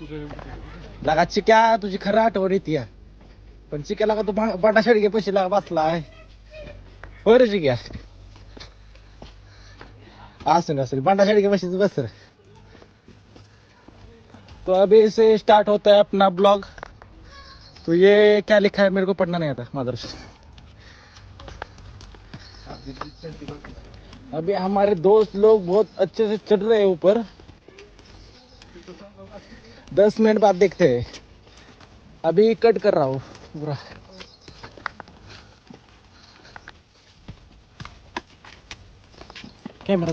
लगा चिक्या तुझी खरं आठवण येते पण चिक्या लगा तू बाटा शाळी पैसे लागा बसलाय होय रे चिक्या. असेल असेल बाटा शाळी के पैसे बस रे. तो अभी से स्टार्ट होता है अपना ब्लॉग तो ये क्या लिखा है मेरे को पढ़ना नहीं आता मदरस अभी हमारे दोस्त लोग बहुत अच्छे से चढ़ रहे हैं ऊपर. दस मिनट बाद देखते हैं। अभी कट कर रहा हूँ। पूरा कैमरा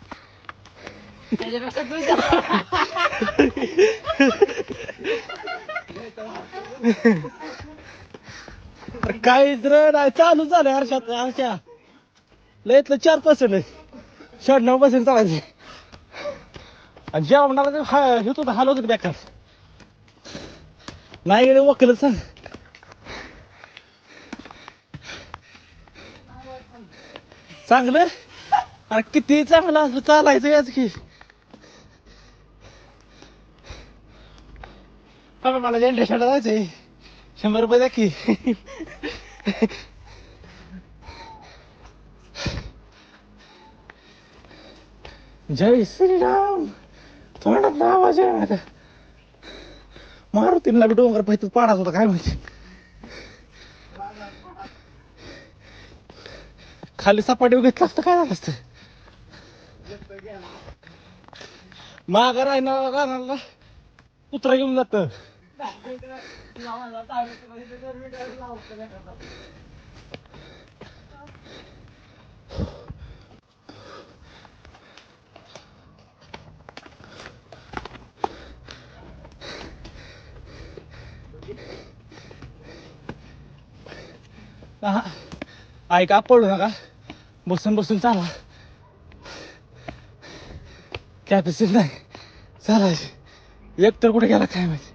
काय तर नाही चालू झालंय हर्षात हर्षा. लयतलं चार पर्सेंट आहे. शहाण्णव पर्सेंट चालायचे आणि जेवणाला ते हा हे तुझं हाल होतं बेकार? नाही गेले वकील सांग. चांगलं? अरे किती चांगलं असं चालायचं याच की. बाबा मला जनरेशनला जायचंय शंभर रुपये द्या की जय श्रीराम तोंडात आवाज आहे माझा मारुतीला बी डोंगर पाहिजे पाडाच होता काय माहिती खाली सपाटी घेतलं असतं काय झालं असतं माग राहिना गाण्याला कुत्रा घेऊन जात ऐका पडू नका. बसून बसून चाला. कॅपॅसिटी नाही. चालायची. एक तर कुठे गेला काय माहिती?